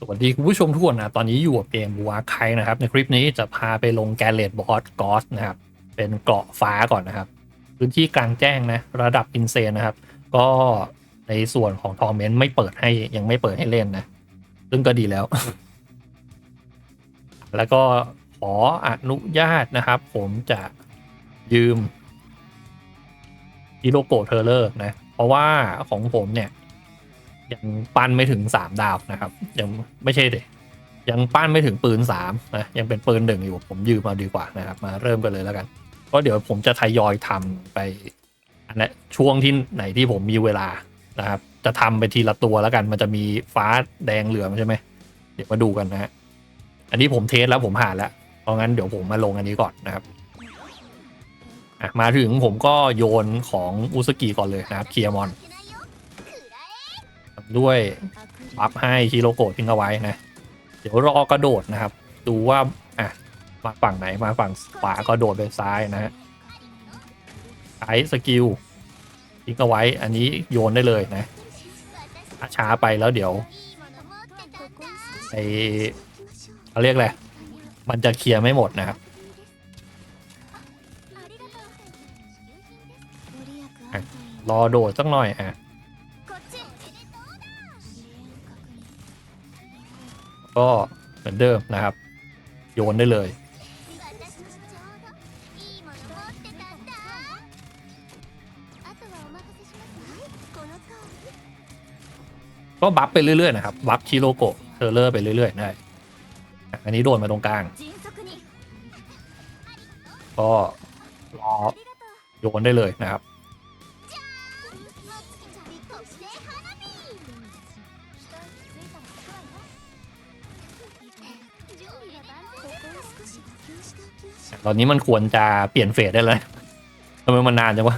สวัสดีคุณผู้ชมทุกคนนะตอนนี้อยู่กับเกมวาไคนะครับ ในคลิปนี้จะพาไปลงแกลเลตบอสกอสนะครับ เป็นเกราะฟ้าก่อนนะครับ พื้นที่กลางแจ้งนะระดับอินเซนนะครับ ก็ในส่วนของทอร์เมนต์ไม่เปิดให้ยังไม่เปิดให้เล่นนะ ซึ่งก็ดีแล้ว แล้วก็ขออนุญาตนะครับ ผมจะยืมฮิโรโกเทเลอร์นะ เพราะว่าของผมเนี่ย ยังปั้นไม่ถึงสามดาวนะครับ ยังไม่ใช่เด็ยังปั้นไม่ถึงปืนสามนะยังเป็นปืนหนึ่งอยู่ผมยืมมาดีกว่านะครับ มาเริ่มกันเลยแล้วกันก็เดี๋ยวผมจะทยอยทำไปอันนี้ช่วงที่ไหนที่ผมมีเวลานะครับ จะทำไปทีละตัวแล้วกัน มันจะมีฟ้าแดงเหลืองใช่ไหมเดี๋ยวมาดูกันนะฮะอันนี้ผมเทสแล้วผมผ่านแล้วเพราะงั้นเดี๋ยวผมมาลงอันนี้ก่อนนะครับมาถึงผมก็โยนของอุสกิก่อนเลยนะครับเคียร์มอน ด้วยบัฟให้ฮิโรโกะทิ้งเอาไว้นะ เดี๋ยวรอกระโดดนะครับ ดูว่าอะมาฝั่งไหนมาฝั่งขวาก็โดดไปซ้ายนะฮะใช้สกิลทิ้งเอาไว้ อันนี้โยนได้เลยนะถ้าช้าไปแล้วเดี๋ยวไอเขาเรียกอะไรมันจะเคลียร์ไม่หมดนะครับรอโดดสักหน่อยอะ ก็เหมือนเดิมนะครับ โยนได้เลย ก็บัฟไปเรื่อยๆนะครับ บัฟคิโลโกะเทอเลอร์ไปเรื่อยๆได้อันนี้โดนมาตรงกลาง ก็รอโยนได้เลยนะครับ ตอนนี้มันควรจะเปลี่ยนเฟสได้เลยทำไมมันนานจังวะ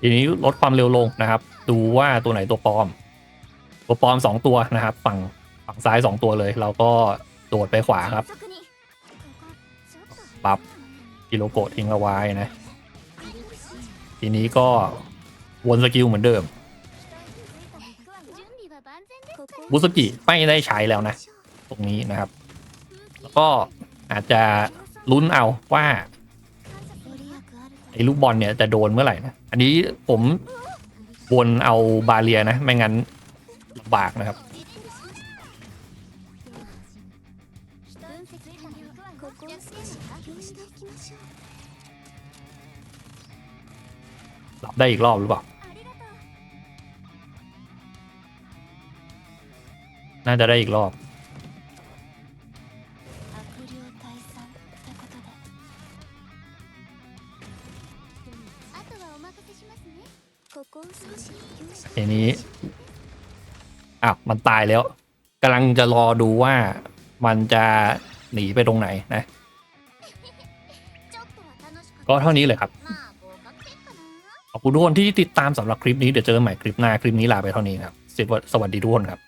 ทีนี้ลดความเร็วลงนะครับ ดูว่าตัวไหนตัวปลอม ตัวปลอมสองตัวนะครับ ฝั่งฝั่งซ้ายสองตัวเลย เราก็โดดไปขวาครับปับกิโลโกะทิ้งเอาไว้นะ ทีนี้ก็วนสกิลเหมือนเดิม บุสกิไม่ได้ใช้แล้วนะ ตรงนี้นะครับ แล้วก็อาจจะลุ้นเอาว่าไอ้ลูกบอลเนี่ยจะโดนเมื่อไหร่นะ อันนี้ผมวนเอาบาเรียนะ ไม่งั้นลำบากนะครับรับได้อีกรอบหรือเปล่า น่าจะได้อีกรอบ ทีนี้อ้าวมันตายแล้วกำลังจะรอดูว่ามันจะหนีไปตรงไหนนะ ก็เท่านี้เลยครับ ขอบคุณทุกคนที่ติดตามสำหรับคลิปนี้ เดี๋ยวเจอกันใหม่คลิปหน้า คลิปนี้ลาไปเท่านี้ครับ สวัสดีทุกคนครับ